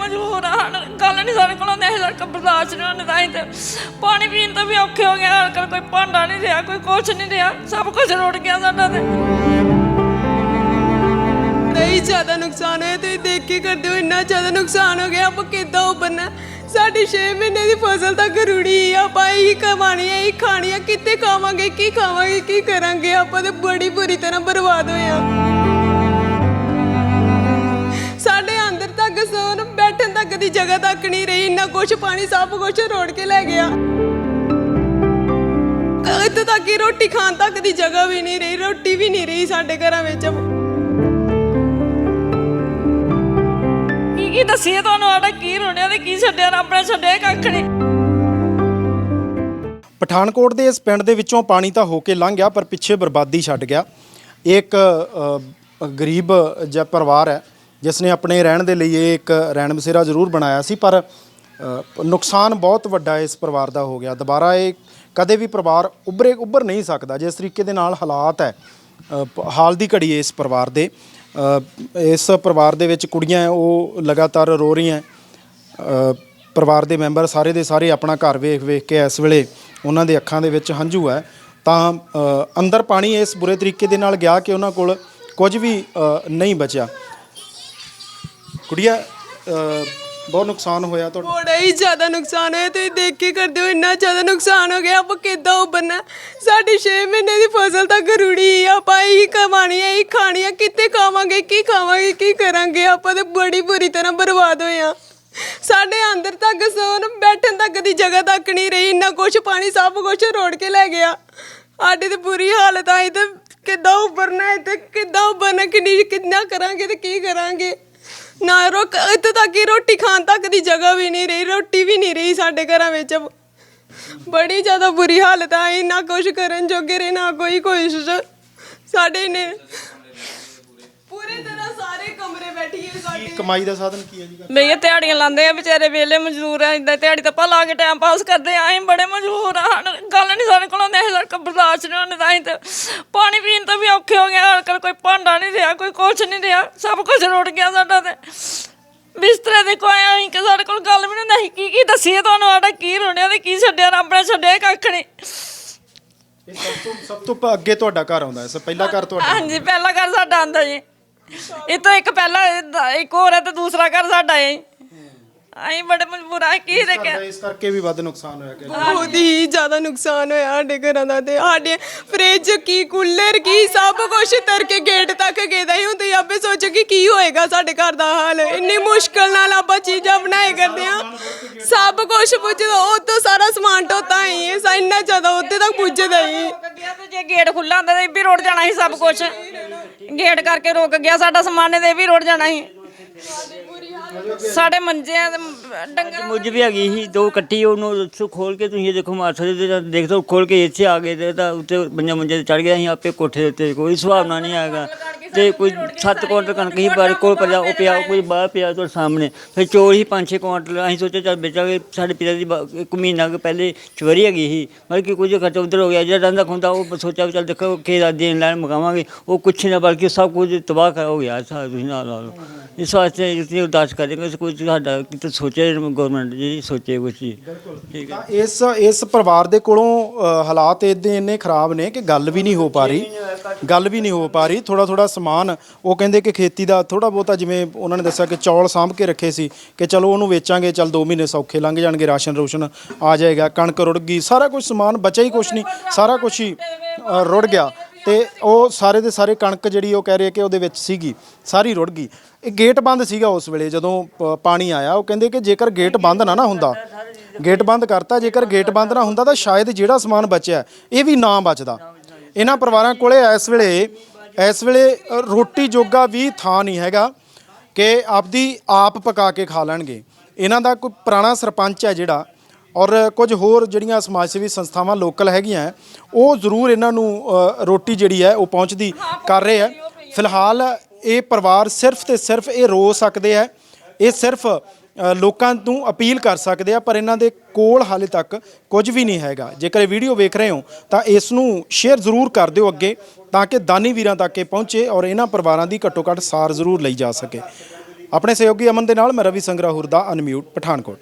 ਮਜਬੂਰ ਆ। ਗੱਲ ਨਹੀਂ ਸਾਡੇ ਕੋਲੋਂ ਨਹੀਂ ਸਾਡੇ ਬਰਦਾਸ਼ਤ ਨਹੀਂ ਹੁੰਦੀ ਤਾਂ ਹੀ ਤੇ ਪਾਣੀ ਪੀਣ ਤੋਂ ਵੀ ਔਖੇ ਹੋ ਗਿਆ ਹਾਲ ਕੋਈ ਭਾਂਡਾ ਨਹੀਂ ਰਿਹਾ, ਕੋਈ ਕੁਛ ਨਹੀਂ ਰਿਹਾ। ਸਭ ਕੁਝ ਰੁੜ ਗਿਆ ਸਾਡਾ ਤੇ। ਨਹੀਂ ਜ਼ਿਆਦਾ ਨੁਕਸਾਨ ਹੋਇਆ ਤੁਸੀਂ ਦੇਖ ਕੇ ਕਰਦੇ ਹੋ, ਇੰਨਾ ਜ਼ਿਆਦਾ ਨੁਕਸਾਨ ਹੋ ਗਿਆ। ਆਪਾਂ ਕਿੱਦਾਂ ਉੱਭਰਨਾ? ਸਾਡੀ 6 ਮਹੀਨੇ ਦੀ ਫਸਲ ਤਾਂ ਗਰੂੜੀ ਆਪਾਂ ਇਹੀ ਕਮਾਣੀ ਹੈ ਇਹੀ ਖਾਣੀ ਹੈ ਕਿੱਥੇ ਖਾਵਾਂਗੇ, ਕੀ ਖਾਵਾਂਗੇ, ਕੀ ਕਰਾਂਗੇ? ਆਪਾਂ ਤੇ ਬੜੀ ਬੁਰੀ ਤਰ੍ਹਾਂ ਬਰਬਾਦ ਹੋਏ ਆ। ਦੀ ਜਗ੍ਹਾ ਤੱਕ ਨਹੀਂ ਰਹੀ ਇੰਨਾ ਕੁਛ ਪਾਣੀ ਸਭ ਕੁਛ ਰੋੜ ਕੇ ਲੈ ਗਿਆ। ਇੱਥੇ ਤੱਕ ਕਿ ਰੋਟੀ ਖਾਣ ਤੱਕ ਦੀ ਜਗ੍ਹਾ ਵੀ ਨਹੀਂ ਰਹੀ ਰੋਟੀ ਵੀ ਨਹੀਂ ਰਹੀ ਸਾਡੇ ਘਰਾਂ ਵਿੱਚ। ਕੀ ਕੀ ਦੱਸੀਏ ਤੁਹਾਨੂੰ ਸਾਡਾ ਕੀ ਰੋਣਿਆ ਤੇ ਕੀ ਛੱਡਿਆ ਰੱਬ ਨੇ ਛੱਡਿਆ ਕੱਖ ਨਹੀਂ ਪਠਾਨਕੋਟ ਦੇ ਇਸ ਪਿੰਡ ਦੇ ਵਿੱਚੋਂ ਪਾਣੀ ਤਾਂ ਹੋ ਕੇ ਲੰਘ ਗਿਆ ਪਰ ਪਿੱਛੇ ਬਰਬਾਦੀ ਛੱਡ ਗਿਆ। ਇਹ ਇੱਕ ਅ, ਗਰੀਬ ਜਿਹਾ ਪਰਿਵਾਰ ਹੈ। ਜਿਸ ਨੇ ਆਪਣੇ ਰਹਿਣ ਦੇ ਲਈ ਇਹ ਇੱਕ ਰਹਿਣ ਬਸੇਰਾ ਜ਼ਰੂਰ ਬਣਾਇਆ ਸੀ, ਪਰ ਨੁਕਸਾਨ ਬਹੁਤ ਵੱਡਾ ਇਸ ਪਰਿਵਾਰ ਦਾ ਹੋ ਗਿਆ। ਦੁਬਾਰਾ ਇਹ ਕਦੇ ਵੀ ਪਰਿਵਾਰ ਉੱਭਰੇ, ਉੱਭਰ ਨਹੀਂ ਸਕਦਾ, ਜਿਸ ਤਰੀਕੇ ਦੇ ਨਾਲ ਹਾਲਾਤ ਹੈ। ਹਾਲ ਦੀ ਘੜੀ ਇਸ ਪਰਿਵਾਰ ਦੇ। ਇਸ ਪਰਿਵਾਰ ਦੇ ਵਿੱਚ ਕੁੜੀਆਂ ਉਹ ਲਗਾਤਾਰ ਰੋ ਰਹੀਆਂ ਪਰਿਵਾਰ ਦੇ ਮੈਂਬਰ ਸਾਰੇ ਦੇ ਸਾਰੇ ਆਪਣਾ ਘਰ ਵੇਖ ਵੇਖ ਕੇ ਇਸ ਵੇਲੇ ਉਹਨਾਂ ਦੇ ਅੱਖਾਂ ਦੇ ਵਿੱਚ ਹੰਝੂ ਹੈ। ਤਾਂ ਅੰਦਰ ਪਾਣੀ ਇਸ ਬੁਰੇ ਤਰੀਕੇ ਦੇ ਨਾਲ ਗਿਆ ਕਿ ਉਹਨਾਂ ਕੋਲ ਕੁਝ ਵੀ ਨਹੀਂ ਬਚਿਆ। ਕੁੜੀਆ ਅ, ਬਹੁਤ ਨੁਕਸਾਨ ਹੋਇਆ ਤੁਹਾਡਾ। ਬੜਾ ਹੀ ਜ਼ਿਆਦਾ ਨੁਕਸਾਨ ਹੋਇਆ ਤੁਸੀਂ ਦੇਖ ਕੇ ਕਰਦੇ ਹੋ ਇੰਨਾ ਜ਼ਿਆਦਾ ਨੁਕਸਾਨ ਹੋ ਗਿਆ ਆਪਾਂ ਕਿੱਦਾਂ ਉੱਭਰਨਾ। ਸਾਡੀ 6 ਮਹੀਨੇ ਦੀ ਫਸਲ ਤਾਂ ਗਰੂੜੀ ਆਪਾਂ ਇਹੀ ਕਮਾਣੀ ਹੈ ਇਹੀ ਖਾਣੀ ਹੈ ਕਿੱਥੇ ਖਾਵਾਂਗੇ ਕੀ ਖਾਵਾਂਗੇ ਕੀ ਕਰਾਂਗੇ ਆਪਾਂ ਤੇ ਬੜੀ ਬੁਰੀ ਤਰ੍ਹਾਂ ਬਰਬਾਦ ਹੋਏ ਆ। ਸਾਡੇ ਅੰਦਰ ਤੱਕ ਸੋਨ ਬੈਠਣ ਤੱਕ ਦੀ ਜਗ੍ਹਾ ਤੱਕ ਨਹੀਂ ਰਹੀ ਇੰਨਾ ਕੁਛ ਪਾਣੀ ਸਭ ਕੁਛ ਰੋੜ ਕੇ ਲੈ ਗਿਆ। ਸਾਡੀ ਤੇ ਬੁਰੀ ਹਾਲਤ ਆਈ ਤੇ ਕਿੱਦਾਂ ਉੱਭਰਨਾ ਹੈ ਤੇ ਕਿੱਦਾਂ ਉੱਭਰਨਾ ਕਿੰਨੀ ਕਿੰਨਾ ਕਰਾਂਗੇ ਤੇ ਕੀ ਕਰਾਂਗੇ। ਨਾ ਰੋਕ, ਇੱਥੇ ਤੱਕ ਕਿ ਰੋਟੀ ਖਾਣ ਤੱਕ ਦੀ ਜਗ੍ਹਾ ਵੀ ਨਹੀਂ ਰਹੀ, ਰੋਟੀ ਵੀ ਨਹੀਂ ਰਹੀ ਸਾਡੇ ਘਰਾਂ ਵਿੱਚ। ਬੜੀ ਜ਼ਿਆਦਾ ਬੁਰੀ ਹਾਲਤ ਆਈ ਇੰਨਾ ਕੁਝ ਕਰਨ ਜੋਗੇ ਰਹੇ, ਨਾ ਕੋਈ ਕੋਸ਼ਿਸ਼ ਸਾਡੇ ਨੇ ਪੂਰੀ ਤਰ੍ਹਾਂ ਸਾਰੇ ਕਮਰੇ ਬੈਠੀਏ ਕੀ ਸਾਡੇ ਕਮਾਈ ਦਾ ਸਾਧਨ ਕੀ ਹੈ ਜੀ? ਬਈਏ ਦਿਹਾੜੀਆਂ ਲਾਉਂਦੇ ਆ ਵਿਚਾਰੇ ਵੇਲੇ ਮਜ਼ਦੂਰ ਆ ਇਦਾਂ ਦਿਹਾੜੀ ਤਾਂ ਲਾ ਕੇ ਟਾਈਮ ਪਾਸ ਕਰਦੇ ਆ ਅਸੀਂ ਬੜੇ ਮਜਬੂਰ ਆ ਗੱਲ ਨਹੀਂ ਸਾਡੇ ਕੋਲੋਂ ਨਹੀਂ ਸਾਡੇ ਬਰਦਾਸ਼ਤ ਨਹੀਂ ਹੁੰਦੀ ਤਾਂ ਪਾਣੀ ਪੀਣ ਤੋਂ ਵੀ ਔਖੇ ਹੋ ਗਿਆ ਹਾਲ ਕੋਈ ਭਾਂਡਾ ਨਹੀਂ ਰਿਹਾ ਕੋਈ ਕੁਛ ਨਹੀਂ ਰਿਹਾ ਸਭ ਕੁਝ ਰੁੜ ਗਿਆ ਸਾਡਾ ਤੇ। ਬਿਸਤਰੇ ਦੇ ਕੋਈ ਆਈ ਕਿ ਸਾਡੇ ਕੋਲ ਗੱਲ ਵੀ ਨਹੀਂ ਕੀ ਕੀ ਦੱਸੀਏ ਤੁਹਾਨੂੰ ਸਾਡਾ ਕੀ ਰੋਣਿਆ ਤੇ ਕੀ ਛੱਡਿਆ ਰੱਬ ਨੇ ਛੱਡਿਆ ਕੱਖ ਨਹੀਂ ਇਹ ਸਭ ਤੋਂ ਸਭ ਤੋਂ ਪ- ਅੱਗੇ ਤੁਹਾਡਾ ਘਰ ਆਉਂਦਾ ਹੈ ਸਭ ਪਹਿਲਾ ਘਰ ਤੁਹਾਡਾ ਹਾਂਜੀ ਪਹਿਲਾ ਘਰ ਸਾਡਾ ਆਂਦਾ ਜੀ। ਇਹ ਤੋਂ ਇੱਕ ਪਹਿਲਾ ਇੱਕ ਹੋਰ ਹੈ ਤੇ ਦੂਸਰਾ ਘਰ ਸਾਡਾ ਹੈ। ਅਸੀਂ ਬੜੇ ਮਜਬੂਰ ਆ ਕੀ ਦੇ ਕੇ ਇਸ ਕਰਕੇ ਵੀ ਵੱਧ ਨੁਕਸਾਨ ਹੋਇਆ ਕਿ ਬਹੁਤ ਹੀ ਜ਼ਿਆਦਾ ਨੁਕਸਾਨ ਹੋਇਆ ਸਾਡੇ ਘਰਾਂ ਦਾ ਤੇ ਸਾਡੇ ਫ੍ਰਿਜ ਕੀ ਕੂਲਰ ਕੀ ਸਭ ਕੁਝ ਤਰ ਕੇ ਗੇਟ ਤੱਕ ਗੇਦਾ ਹੀ ਹੁੰਦੀ ਆਪੇ ਸੋਚੋ ਕਿ ਕੀ ਹੋਏਗਾ ਸਾਡੇ ਘਰ ਦਾ ਹਾਲ। ਇੰਨੀ ਮੁਸ਼ਕਲ ਨਾਲ ਆਪਾਂ ਚੀਜ਼ਾਂ ਬਣਾਏ ਕਰਦੇ ਆ ਸਭ ਕੁਝ ਪੁੱਜਦਾ ਉਹ ਤੋਂ ਸਾਰਾ ਸਮਾਨ ਢੋਤਾ ਹੀ ਹੈ। ਸਾ ਇੰਨਾ ਜ਼ਿਆਦਾ ਉੱਤੇ ਤੱਕ ਪੁੱਜਦਾ ਹੀ। ਗਿਆ ਤੇ ਜੇ ਗੇਟ ਖੁੱਲਾ ਹੁੰਦਾ ਤਾਂ ਇਹ ਵੀ ਰੁੜ ਜਾਣਾ ਸੀ ਸਭ ਕੁਝ ਗੇਟ ਕਰਕੇ ਰੁਕ ਗਿਆ, ਸਾਡਾ ਸਮਾਨ ਤੇ ਇਹ ਵੀ ਰੁੜ ਜਾਣਾ ਸੀ। ਸਾਡੇ ਮੰਜਿਆਂ ਆ ਤੇ ਡੰਗਰ ਮੁੱਝ ਵੀ ਹੈਗੀ ਸੀ, ਦੋ ਕੱਟੀ ਉਹਨੂੰ ਉੱਥੋਂ ਖੋਲ ਕੇ ਤੁਸੀਂ ਇਹ ਦੇਖੋ ਮਾਰ ਸਕਦੇ ਤੇ ਦੇਖ ਦੋ ਖੋਲ ਕੇ ਇੱਥੇ ਆ ਗਏ ਤੇ ਤਾਂ ਉੱਤੇ ਮੰਜਾ ਮੰਜੇ ਤੇ ਚੜ ਗਿਆ ਸੀ, ਆਪੇ ਕੋਠੇ ਦੇ ਉੱਤੇ, ਕੋਈ ਸੁਭਾਵਨਾ ਨਹੀਂ ਹੈਗਾ। ਤੇ ਕੋਈ 7 ਕੁਇੰਟਲ ਕਣਕ ਹੀ ਬਾਹਰ ਕੋਲ ਪਿਆ ਉਹ ਪਿਆ ਕੋਈ ਬਾਹਰ ਪਿਆ ਤੁਹਾਡੇ ਸਾਹਮਣੇ ਫਿਰ ਚੋਰ ਹੀ 5-6 ਕੁਇੰਟਲ ਅਸੀਂ ਸੋਚਿਆ ਚੱਲ ਵੇਚਾਂਗੇ ਸਾਡੇ ਪਿਤਾ ਦੀ ਬ- ਇੱਕ ਮਹੀਨਾ ਕੁ ਪਹਿਲੇ ਚੋਰੀ ਹੈਗੀ ਸੀ ਮਤਲਬ ਕਿ ਕੁਝ ਖਰਚਾ ਉਧਰ ਹੋ ਗਿਆ ਜਿਹੜਾ ਰਹਿੰਦਾ ਖੁੰਦਾ ਉਹ ਸੋਚਿਆ ਵੀ ਚੱਲ ਦੇਖੋ ਕਿ ਦੇਣ ਲੈਣ ਮਗਾਵਾਂਗੇ ਉਹ ਕੁਛ ਨਾ ਬਲਕਿ ਸਭ ਕੁਝ ਤਬਾਹ ਕਰ ਹੋ ਗਿਆ ਸਾਰਾ ਤੁਸੀਂ ਨਾਲ ਲਾ ਲਓ ਇਸ ਵਾਸਤੇ ਇਤਨੀ ਉਦਾਸ ਕਰਾਂਗੇ ਕੋਈ ਸਾਡਾ ਕਿਤੇ ਸੋਚੇ ਗਵਰਨਮੈਂਟ ਜੀ ਸੋਚੇ ਕੁਛ ਜੀ। ਠੀਕ ਹੈ। ਤਾਂ ਇਸ ਇਸ ਪਰਿਵਾਰ ਦੇ ਕੋਲੋਂ ਅ, ਹਾਲਾਤ ਇਦਾਂ ਇੰਨੇ ਖਰਾਬ ਨੇ ਕਿ ਗੱਲ ਵੀ ਨਹੀਂ ਹੋ ਪਾ ਰਹੀ ਗੱਲ ਵੀ ਨਹੀਂ ਹੋ ਪਾ ਰਹੀ ਥੋੜਾ ਥੋੜਾ ਸਮਾਨ ਉਹ ਕਹਿੰਦੇ ਕਿ ਖੇਤੀ ਦਾ ਥੋੜਾ ਬਹੁਤਾ ਜਿਵੇਂ ਉਹਨਾਂ ਨੇ ਦੱਸਿਆ ਕਿ ਚੌਲ ਸਾਂਭ ਕੇ ਰੱਖੇ ਸੀ ਕਿ ਚਲੋ ਉਹਨੂੰ ਵੇਚਾਂਗੇ ਚਲ 2 ਮਹੀਨੇ ਸੌਖੇ ਲੰਘ ਜਾਣਗੇ ਰਾਸ਼ਨ ਰੋਸ਼ਨ ਆ ਜਾਏਗਾ ਕਣਕ ਰੁੜ ਗਈ ਸਾਰਾ ਕੁਝ ਸਮਾਨ ਬਚਿਆ ਹੀ ਕੁਛ ਨਹੀਂ ਸਾਰਾ ਕੁਝ ਹੀ ਅ, ਰੁੜ ਗਿਆ ਤੇ ਉਹ ਸਾਰੇ ਦੇ ਸਾਰੇ ਕਣਕ ਜਿਹੜੀ ਉਹ ਕਹਿ ਰਹੇ ਕਿ ਉਹਦੇ ਵਿੱਚ ਸੀਗੀ ਸਾਰੀ ਰੁੜ ਗਈ। ਇਹ ਗੇਟ ਬੰਦ ਸੀਗਾ ਉਸ ਵੇਲੇ ਜਦੋਂ ਪ- ਪਾਣੀ ਆਇਆ ਉਹ ਕਹਿੰਦੇ ਕਿ ਜੇਕਰ ਗੇਟ ਬੰਦ ਨਾ ਨਾ ਹੁੰਦਾ ਗੇਟ ਬੰਦ ਕਰਤਾ ਜੇਕਰ ਗੇਟ ਬੰਦ ਨਾ ਹੁੰਦਾ ਤਾਂ ਸ਼ਾਇਦ ਜਿਹੜਾ ਸਮਾਨ ਬਚਿਆ ਇਹ ਵੀ ਨਾ ਬਚਦਾ। ਇਹਨਾਂ ਪਰਿਵਾਰਾਂ ਕੋਲੇ ਇਸ ਵੇਲੇ ਇਸ ਵੇਲੇ ਰੋਟੀ ਜੋਗਾ ਵੀ ਥਾਂ ਨਹੀਂ ਹੈਗਾ ਕਿ ਆਪਦੀ ਆਪ ਪਕਾ ਕੇ ਖਾ ਲੈਣਗੇ। ਇਹਨਾਂ ਦਾ ਕੋਈ ਪੁਰਾਣਾ ਸਰਪੰਚ ਹੈ ਜਿਹੜਾ ਔਰ ਕੁਝ ਹੋਰ ਜਿਹੜੀਆਂ ਸਮਾਜ ਸੇਵੀ ਸੰਸਥਾਵਾਂ ਲੋਕਲ ਹੈਗੀਆਂ ਹੈ, ਉਹ ਜ਼ਰੂਰ ਇਹਨਾਂ ਨੂੰ ਰੋਟੀ ਜਿਹੜੀ ਹੈ ਉਹ ਪਹੁੰਚਦੀ ਕਰ ਰਹੇ ਹੈ। ਫਿਲਹਾਲ ਇਹ ਪਰਿਵਾਰ ਸਿਰਫ ਤੇ ਸਿਰਫ ਇਹ ਰੋ ਸਕਦੇ ਹੈ। ਇਹ ਸਿਰਫ ਲੋਕਾਂ ਨੂੰ ਅਪੀਲ ਕਰ ਸਕਦੇ ਆ, ਪਰ ਇਹਨਾਂ ਦੇ ਕੋਲ ਹਾਲੇ ਤੱਕ ਕੁਝ ਵੀ ਨਹੀਂ ਹੈਗਾ। ਜੇਕਰ ਇਹ ਵੀਡੀਓ ਵੇਖ ਰਹੇ ਹੋ, ਤਾਂ ਇਸ ਨੂੰ ਸ਼ੇਅਰ ਜ਼ਰੂਰ ਕਰ ਦਿਓ ਅੱਗੇ, ਤਾਂ ਕਿ ਦਾਨੀ ਵੀਰਾਂ ਤੱਕ ਇਹ ਪਹੁੰਚੇ ਔਰ ਇਹਨਾਂ ਪਰਿਵਾਰਾਂ ਦੀ ਘੱਟੋ ਘੱਟ ਸਾਰ ਜ਼ਰੂਰ ਲਈ ਜਾ ਸਕੇ। ਆਪਣੇ ਸਹਿਯੋਗੀ ਅਮਨ ਦੇ ਨਾਲ ਮੈਂ ਰਵੀ ਸੰਗਰਾਹੁਰ ਦਾ ਅਨਮਿਊਟ, ਪਠਾਨਕੋਟ।